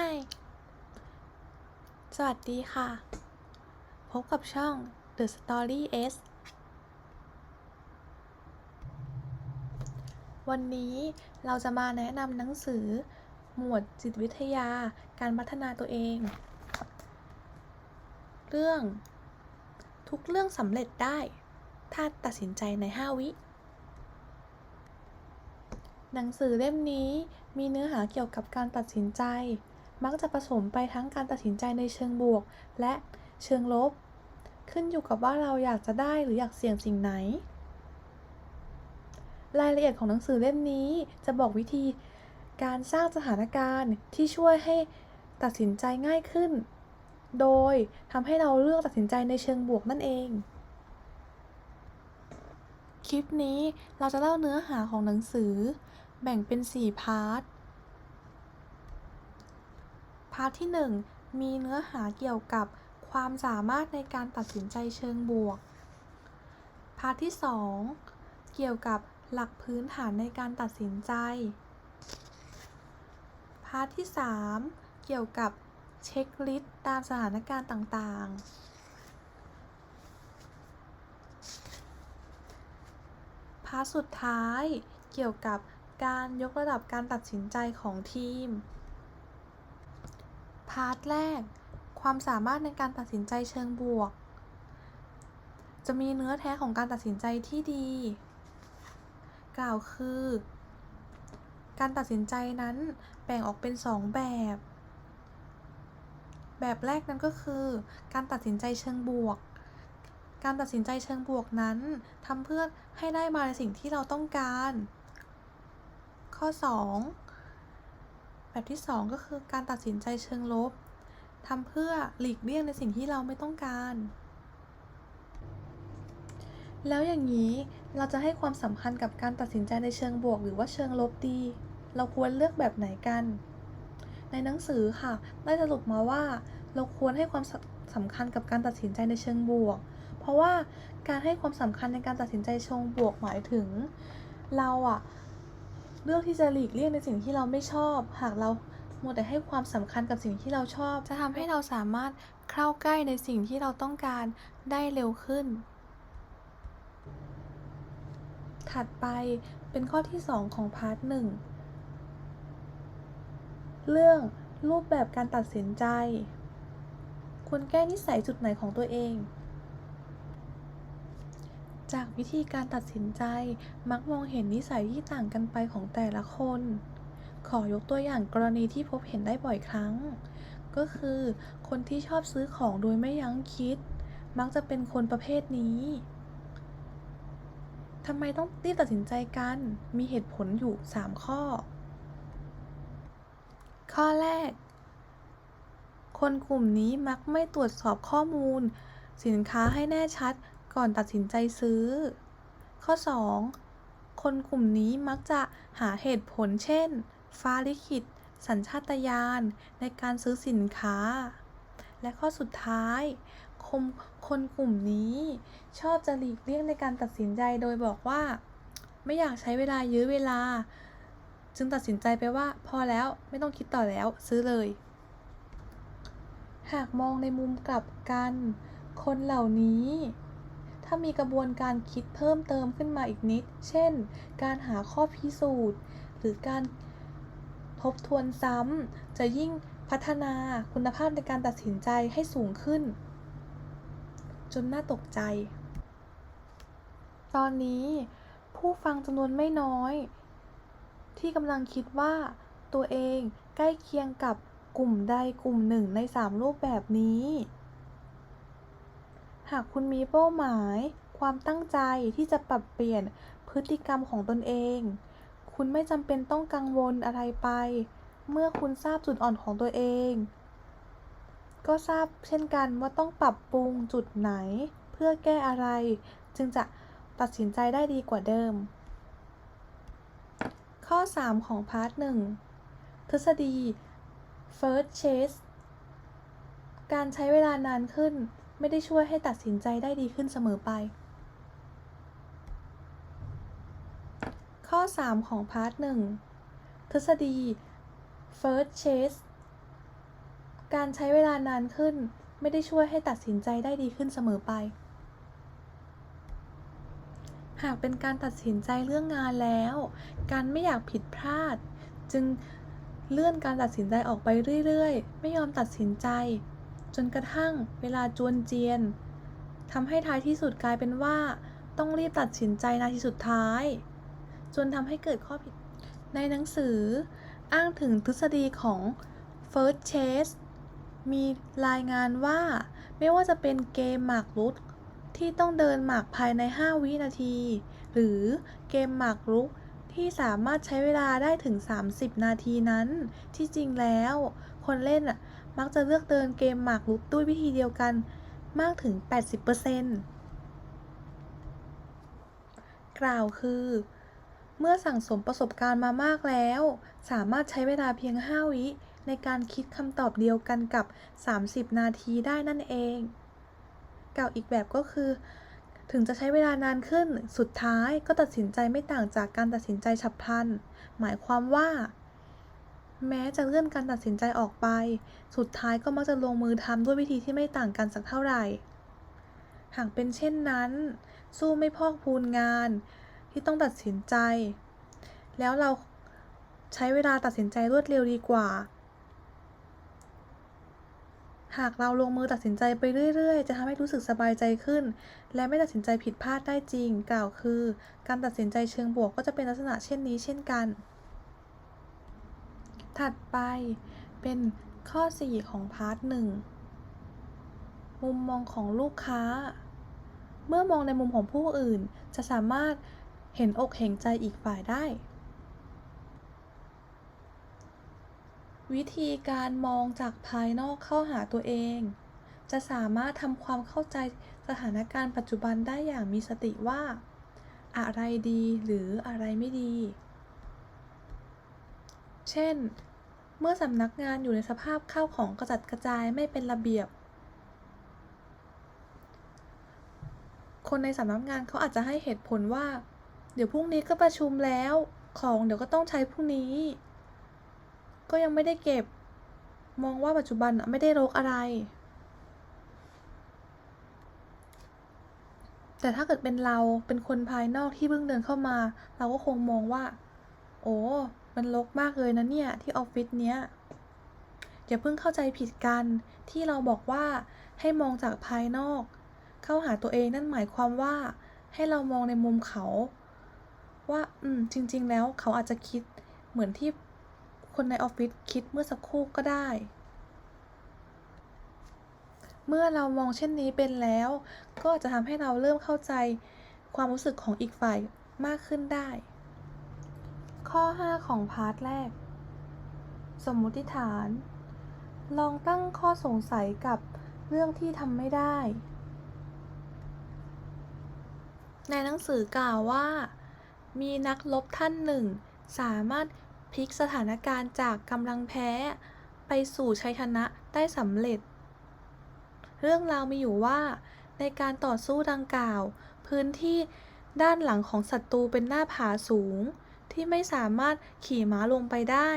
Hi สวัสดีค่ะ พบกับช่อง The Story S วันนี้เราจะมาแนะนำหนังสือ หมวดจิตวิทยาการพัฒนาตัวเอง เรื่อง ทุกเรื่องสำเร็จได้ ถ้าตัดสินใจใน 5 วิหนังสือเล่มนี้มีเนื้อหาเกี่ยวกับการตัดสินใจ มักจะผสมไปทั้งการตัดสินใจในเชิงบวก และเชิงลบ ขึ้นอยู่กับว่าเราอยากจะได้หรืออยากเสี่ยงสิ่งไหน รายละเอียดของหนังสือเล่มนี้จะบอกวิธีการสร้างสถานการณ์ที่ช่วยให้ตัดสินใจง่ายขึ้น โดยทำให้เราเลือกตัดสินใจในเชิงบวกนั่นเอง คลิปนี้เราจะเล่าเนื้อหาของหนังสือ แบ่งเป็น 4 พาร์ท พาร์ทที่ 1 มีเนื้อหาเกี่ยวกับความสามารถในการตัดสินใจเชิงบวก พาร์ทที่ 2 เกี่ยวกับหลักพื้นฐานในการตัดสินใจ พาร์ทที่ 3 เกี่ยวกับเช็คลิสต์ตามสถานการณ์ต่างๆ พาร์ทสุดท้ายเกี่ยวกับการยกระดับการตัดสินใจของทีม พาร์ทแรก ความสามารถในการตัดสินใจเชิงบวก จะมีเนื้อแท้ของการตัดสินใจที่ดี กล่าวคือ การตัดสินใจนั้นแบ่งออกเป็น 2 แบบ แบบแรกนั้นก็คือ การตัดสินใจเชิงบวก การตัดสินใจเชิงบวกนั้นทำเพื่อให้ได้มาในสิ่งที่เราต้องการ ข้อ 2 แบบที่ 2 ก็คือการตัดสินใจเชิงลบทำเพื่อหลีกเลี่ยงในสิ่งที่เราไม่ต้องการ แล้วอย่างนี้เราจะให้ความสำคัญกับการตัดสินใจในเชิงบวก หรือว่าเชิงลบดี เราควรเลือกแบบไหนกัน ในหนังสือค่ะ ได้สรุปมาว่า เราควรให้ความสสำคัญกับการตัดสินใจในเชิงบวก เพราะว่าการให้ความสำคัญในการตัดสินใจเชิงบวกหมายถึง เราอะ เลือกที่จะหลีกเลี่ยงในสิ่งที่เราไม่ชอบ หากเรามัวแต่ให้ความสำคัญกับสิ่งที่เราชอบ จะทำให้เราสามารถเข้าใกล้ในสิ่งที่เราต้องการได้เร็วขึ้น ถัดไปเป็นข้อที่ 2 ของพาร์ทหนึ่งเรื่องรูปแบบการตัดสินใจ ควรแก้นิสัยจุดไหนของตัวเอง จากวิธีการตัดสินใจมักมองเห็นนิสัยที่ต่างกันไปของแต่ละคน ขอยกตัวอย่างกรณีที่พบเห็นได้บ่อยครั้ง ก็คือคนที่ชอบซื้อของโดยไม่ยั้งคิด มักจะเป็นคนประเภทนี้ทำไมต้องรีบตัดสินใจกัน มีเหตุผลอยู่ 3 ข้อ ข้อแรก คนกลุ่มนี้มักไม่ตรวจสอบข้อมูล สินค้าให้แน่ชัด ก่อนตัดสินใจซื้อ ข้อ 2 คนกลุ่มนี้มักจะหาเหตุผลเช่น ฟ้าลิขิต สัญชาตญาณในการซื้อสินค้า และข้อสุดท้ายคนคนกลุ่มนี้ชอบจะหลีกเลี่ยงในการตัดสินใจโดยบอกว่า ไม่อยากใช้เวลายื้อเวลา จึงตัดสินใจไปว่า พอแล้วไม่ต้องคิดต่อแล้วซื้อเลย หากมองในมุมกลับกัน คนเหล่านี้ ถ้ามีกระบวนการคิดเพิ่มเติมขึ้นมาอีกนิด เช่น การหาข้อพิสูจน์ หรือการทบทวนซ้ำ จะยิ่งพัฒนาคุณภาพในการตัดสินใจให้สูงขึ้น จนน่าตกใจ ตอนนี้ผู้ฟังจำนวนไม่น้อย ที่กำลังคิดว่าตัวเองใกล้เคียงกับกลุ่มใดกลุ่มหนึ่งใน 3 รูปแบบนี้ หากคุณมีเป้าหมาย ความตั้งใจที่จะปรับเปลี่ยนพฤติกรรมของตนเอง คุณไม่จำเป็นต้องกังวลอะไรไป เมื่อคุณทราบจุดอ่อนของตัวเอง ก็ทราบเช่นกันว่าต้องปรับปรุงจุดไหน เพื่อแก้อะไร จึงจะตัดสินใจได้ดีกว่าเดิม ข้อ 3 ของพาร์ทหนึ่งทฤษฎี first chase การใช้เวลานานขึ้น ไม่ได้ช่วยให้ตัดสินใจได้ดีขึ้นเสมอไป ข้อ 3 ของพาร์ทหนึ่งทฤษฎี first chase การใช้เวลานานขึ้น ไม่ได้ช่วยให้ตัดสินใจได้ดีขึ้นเสมอไป หากเป็นการตัดสินใจเรื่องงานแล้ว การไม่อยากผิดพลาด จึงเลื่อนการตัดสินใจออกไปเรื่อย ๆ ไม่ยอมตัดสินใจ จนกระทั่งเวลาจวนเจียนทำให้ท้ายที่สุดกลายเป็นว่า ต้องรีบตัดสินใจนาทีสุดท้าย จนทำให้เกิดข้อผิด ในหนังสืออ้างถึงทฤษฎีของ First Chase มีรายงานว่า ไม่ว่าจะเป็นเกมหมากรุกที่ต้องเดินหมากภายใน 5 วินาที หรือเกมหมากรุกที่สามารถใช้เวลาได้ถึง 30 นาทีนั้น ที่จริงแล้ว คนเล่นอะ มักจะเลือกเดินเกมหมากรุกด้วยวิธีเดียวกันมากถึง 80%กล่าวคือ เมื่อสั่งสมประสบการณ์มามากแล้ว สามารถใช้เวลาเพียง 5 วิในการคิดคำตอบเดียวกันกับ 30 นาทีได้นั่นเอง กล่าวอีกแบบก็คือ ถึงจะใช้เวลานานขึ้น สุดท้ายก็ตัดสินใจไม่ต่างจากการตัดสินใจฉับพลัน หมายความว่า แม้จะเลื่อนการตัดสินใจออกไป สุดท้ายก็มักจะลงมือทำด้วยวิธีที่ไม่ต่างกันสักเท่าไหร่ หากเป็นเช่นนั้น สู้ไม่พอกพูนงานที่ต้องตัดสินใจ แล้วเราใช้เวลาตัดสินใจรวดเร็วดีกว่า หากเราลงมือตัดสินใจไปเรื่อยๆ จะทำให้รู้สึกสบายใจขึ้น และไม่ตัดสินใจผิดพลาดได้จริง กล่าวคือ การตัดสินใจเชิงบวกก็จะเป็นลักษณะเช่นนี้เช่นกัน ถัดไปเป็นข้อ 4 ของพาร์ทหนึ่งมุมมองของลูกค้า เมื่อมองในมุมของผู้อื่นจะสามารถเห็นอกเห็นใจอีกฝ่ายได้ วิธีการมองจากภายนอกเข้าหาตัวเอง จะสามารถทำความเข้าใจสถานการณ์ปัจจุบันได้อย่างมีสติว่า อะไรดีหรืออะไรไม่ดี เช่น เมื่อสำนักงานอยู่ในสภาพข้าวของกระจัดกระจายไม่เป็นระเบียบ คนในสำนักงานเขาอาจจะให้เหตุผลว่า เดี๋ยวพรุ่งนี้ก็ประชุมแล้ว ของเดี๋ยวก็ต้องใช้พรุ่งนี้ ก็ยังไม่ได้เก็บ มองว่าปัจจุบันไม่ได้รกอะไร แต่ถ้าเกิดเป็นเราเป็นคนภายนอกที่เพิ่งเดินเข้ามา เราก็คงมองว่า โอ้ มันรกมากเลยนะเนี่ย ที่ออฟฟิศเนี้ยอย่าเพิ่งเข้าใจผิดกันที่เราบอกว่าให้มองจากภายนอก เข้าหาตัวเองนั่นหมายความว่าให้เรามองในมุมเขา ว่าอืมจริง ๆ แล้วเขาอาจจะคิดเหมือนที่คนในออฟฟิศคิดเมื่อสักครู่ก็ได้ เมื่อเรามองเช่นนี้เป็นแล้ว ก็จะทำให้เราเริ่มเข้าใจความรู้สึกของอีกฝ่ายมากขึ้นได้ ข้อ 5 ของพาร์ทแรก สมมุติฐาน ลองตั้งข้อสงสัยกับเรื่องที่ทำไม่ได้ ในหนังสือกล่าวว่า มีนักรบท่านหนึ่ง สามารถพลิกสถานการณ์จากกำลังแพ้ ไปสู่ชัยชนะได้สำเร็จ เรื่องราวมีอยู่ว่า ในการต่อสู้ดังกล่าว พื้นที่ด้านหลังของศัตรูเป็นหน้าผาสูง ที่ไม่สามารถขี่ม้าลงไปได้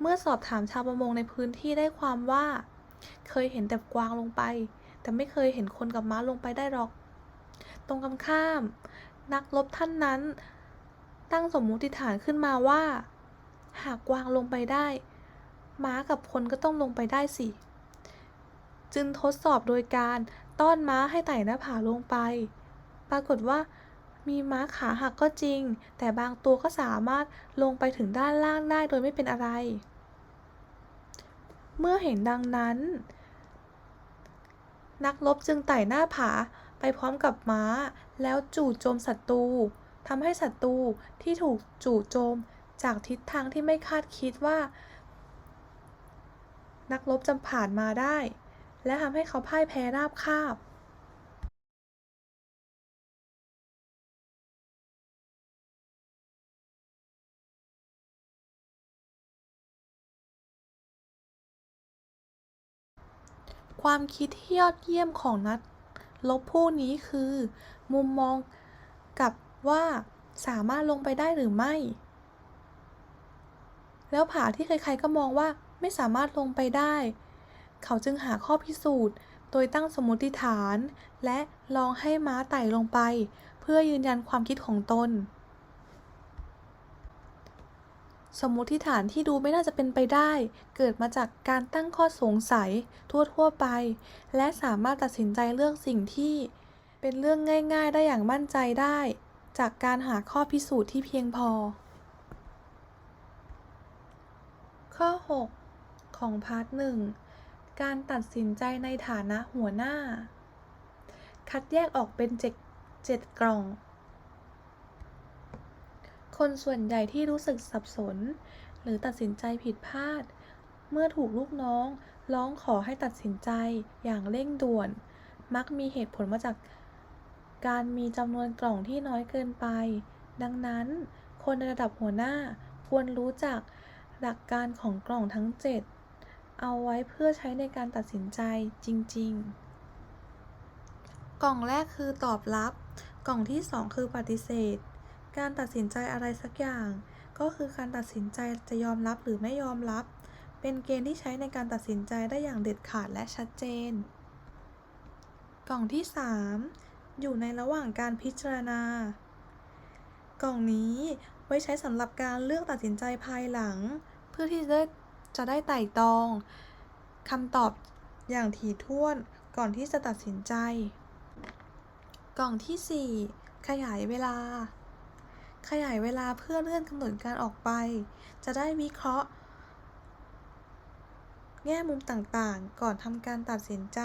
เมื่อสอบถามชาวประมงในพื้นที่ได้ความว่า เคยเห็นแต่กวางลงไป แต่ไม่เคยเห็นคนกับม้าลงไปได้หรอก ตรงกันข้าม นักรบท่านนั้น ตั้งสมมุติฐานขึ้นมาว่า หากกวางลงไปได้ ม้ากับคนก็ต้องลงไปได้สิ จึงทดสอบโดยการต้อนม้าให้ไต่หน้าผาลงไป ปรากฏว่า มีม้าขาหักก็จริง แต่บางตัวก็สามารถลงไปถึงด้านล่างได้โดยไม่เป็นอะไร เมื่อเห็นดังนั้น นักรบจึงไต่หน้าผาไปพร้อมกับม้า แล้วจู่โจมศัตรูทำให้ศัตรูที่ถูกจู่โจมจากทิศทางที่ไม่คาดคิดว่า นักรบจะผ่านมาได้ และทำให้เขาพ่ายแพ้ราบคาบ ความคิดที่ยอดเยี่ยมของนักรบผู้นี้คือ มุมมองกับว่าสามารถลงไปได้หรือไม่ แล้วผาที่ใครๆก็มองว่าไม่สามารถลงไปได้ เขาจึงหาข้อพิสูจน์ โดยตั้งสมมติฐาน และลองให้ม้าไต่ลงไป เพื่อยืนยันความคิดของตน สมมติฐานที่ดูไม่น่าจะเป็นไปได้ เกิดมาจากการตั้งข้อสงสัยทั่วๆไป และสามารถตัดสินใจเลือกสิ่งที่เป็นเรื่องง่าย ๆ ได้อย่างมั่นใจได้ จากการหาข้อพิสูจน์ที่เพียงพอ ข้อ 6 ของพาร์ทหนึ่งการตัดสินใจในฐานะหัวหน้า คัดแยกออกเป็นเจ็ดกล่อง คนส่วนใหญ่ที่รู้สึกสับสน หรือตัดสินใจผิดพลาด เมื่อถูกลูกน้องร้องขอให้ตัดสินใจอย่างเร่งด่วน มักมีเหตุผลมาจากการมีจำนวนกล่องที่น้อยเกินไป ดังนั้น คนในระดับหัวหน้าควรรู้จักหลักการของกล่องทั้ง 7 เอาไว้เพื่อใช้ในการตัดสินใจจริง ๆ กล่องแรกคือตอบรับ กล่องที่ 2 คือปฏิเสธ การตัดสินใจอะไรสักอย่าง ก็คือการตัดสินใจจะยอมรับหรือไม่ยอมรับ เป็นเกณฑ์ที่ใช้ในการตัดสินใจได้อย่างเด็ดขาดและชัดเจน กล่องที่ 3 อยู่ในระหว่างการพิจารณา กล่องนี้ไว้ใช้สำหรับการเลือกตัดสินใจภายหลัง เพื่อที่จะได้จะได้ไต่ตองคำตอบอย่างถี่ถ้วนก่อนที่จะตัดสินใจ กล่องทีสี่4 ขยายเวลา ขยายเวลาเพื่อเลื่อนกำหนดการออกไป จะได้วิเคราะห์ แง่มุมต่างๆ ก่อนทำการตัดสินใจ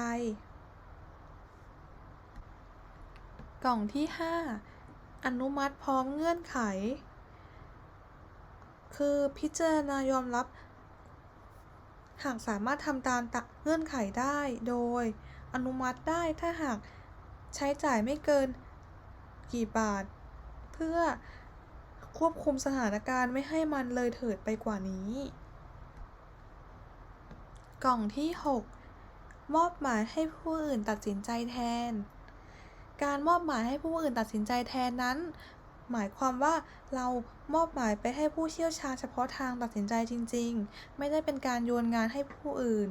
กล่องที่ 5 อนุมัติพร้อมเงื่อนไข คือพิจารณายอมรับ หากสามารถทำตามตเงื่อนไขได้โดย อนุมัติได้ถ้าหากใช้จ่ายไม่เกินกี่บาท เพื่อ ควบคุมสถานการณ์ไม่ให้มันเลยเถิดไปกว่านี้ กล่องที่ 6 มอบหมายให้ผู้อื่นตัดสินใจแทน การมอบหมายให้ผู้อื่นตัดสินใจแทนนั้น หมายความว่าเรามอบหมายไปให้ผู้เชี่ยวชาญเฉพาะทางตัดสินใจจริง ๆ ไม่ได้เป็นการโยนงานให้ผู้อื่น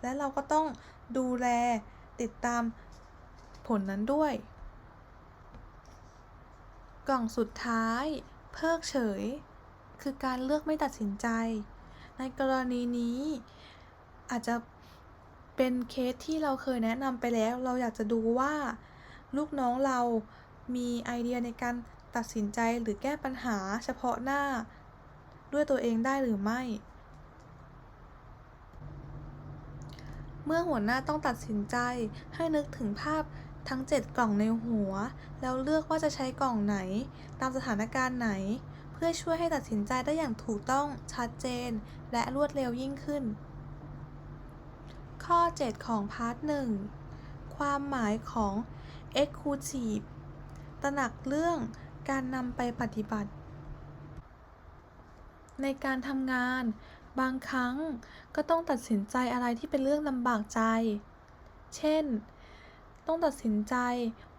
และเราก็ต้องดูแลติดตามผลนั้นด้วย กล่องสุดท้าย เพิกเฉย คือการเลือกไม่ตัดสินใจ ในกรณีนี้อาจจะเป็นเคสที่เราเคยแนะนำไปแล้ว เราอยากจะดูว่า ลูกน้องเรามีไอเดียในการตัดสินใจหรือแก้ปัญหาเฉพาะหน้า ด้วยตัวเองได้หรือไม่ เมื่อหัวหน้าต้องตัดสินใจให้นึกถึงภาพ ทั้ง 7 กล่องในหัว แล้วเลือกว่าจะใช้กล่องไหน ตามสถานการณ์ไหน เพื่อช่วยให้ตัดสินใจได้อย่างถูกต้องชัดเจน และรวดเร็วยิ่งขึ้น ข้อ 7 ของพาร์ท1ความหมายของ Exclusive ตระหนักเรื่องการนำไปปฏิบัติ ในการทำงาน บางครั้งก็ต้องตัดสินใจอะไรที่เป็นเรื่องลำบากใจ เช่น ต้องตัดสินใจ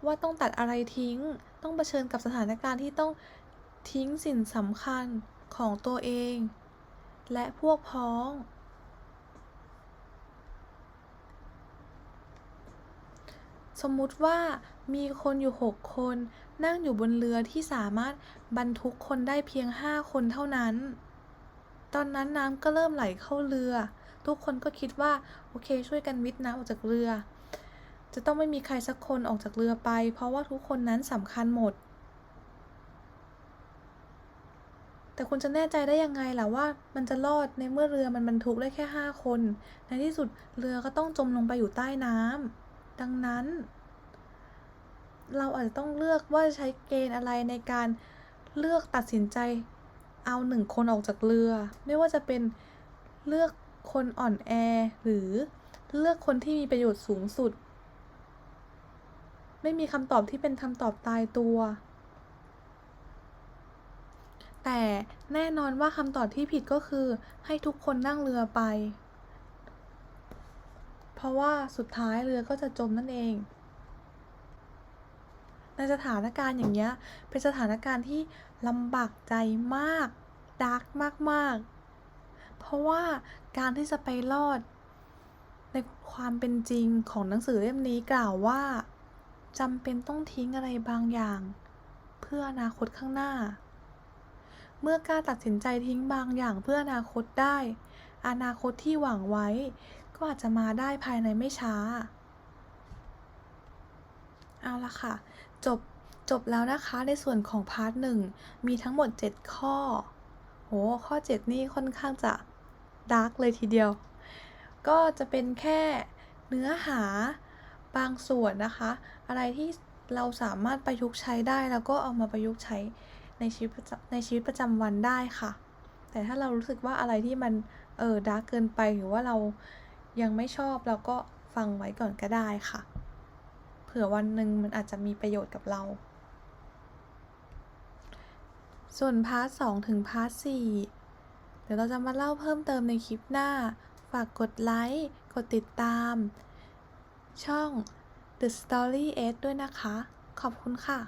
ว่าต้องตัดอะไรทิ้ง ต้องเผชิญกับสถานการณ์ที่ต้องทิ้งสิ่งสำคัญของตัวเอง และพวกพ้อง สมมุติว่ามีคนอยู่ 6 คน นั่งอยู่บนเรือที่สามารถบรรทุกคนได้เพียง 5 คนเท่านั้น ตอนนั้นน้ำก็เริ่มไหลเข้าเรือ ทุกคนก็คิดว่า โอเคช่วยกันวิทย์น้ำออกจากเรือ จะต้องไม่มีใครสักคนออกจากเรือไป เพราะว่าทุกคนนั้นสำคัญหมด แต่คุณจะแน่ใจได้ยังไงล่ะว่า มันจะรอดในเมื่อเรือมันบรรทุกได้แค่ 5 คน ในที่สุดเรือก็ต้องจมลงไปอยู่ใต้น้ำดังนั้น เราอาจจะต้องเลือกว่าจะใช้เกณฑ์อะไรในการเลือกตัดสินใจเอาหนึ่งคนออกจากเรือ ไม่ว่าจะเป็นเลือกคนอ่อนแอ หรือเลือกคนที่มีประโยชน์สูงสุด ไม่มีคำตอบที่เป็นคำตอบตายตัว แต่แน่นอนว่าคำตอบที่ผิดก็คือให้ทุกคนนั่งเรือไป เพราะว่าสุดท้ายเรือก็จะจมนั่นเองในสถานการณ์อย่างเงี้ย เป็นสถานการณ์ที่ลำบากใจมากดาร์กมาก ๆ เพราะว่าการที่จะไปรอดในความเป็นจริงของหนังสือเล่มนี้กล่าวว่า จำเป็นต้องทิ้งอะไรบางอย่าง เพื่ออนาคตข้างหน้า เมื่อกล้าตัดสินใจทิ้งบางอย่างเพื่ออนาคตได้ อนาคตที่หวังไว้ ก็อาจจะมาได้ภายในไม่ช้า เอาละค่ะ จบจบแล้วนะคะในส่วนของพาร์ทหนึ่งมีทั้งหมด 7 ข้อโหข้อ 7 นี่ค่อนข้างจะดาร์กเลยทีเดียว ก็จะเป็นแค่เนื้อหา บางส่วนนะคะ อะไรที่เราสามารถประยุกต์ใช้ได้แล้วก็เอามาประยุกต์ใช้ในชีวิตในชีวิตประจำวันได้ค่ะ แต่ถ้าเรารู้สึกว่าอะไรที่มันเออดาร์กเกินไปหรือว่าเรายังไม่ชอบเราก็ฟังไว้ก่อนก็ได้ค่ะ เผื่อวันหนึ่งมันอาจจะมีประโยชน์กับเรา ส่วนพาร์ทสองถึงพาร์ทสี่เดี๋ยวเราจะมาเล่าเพิ่มเติมในคลิปหน้า ฝากกดไลค์ กดติดตาม ช่อง The Story 8ด้วยนะคะ ขอบคุณค่ะ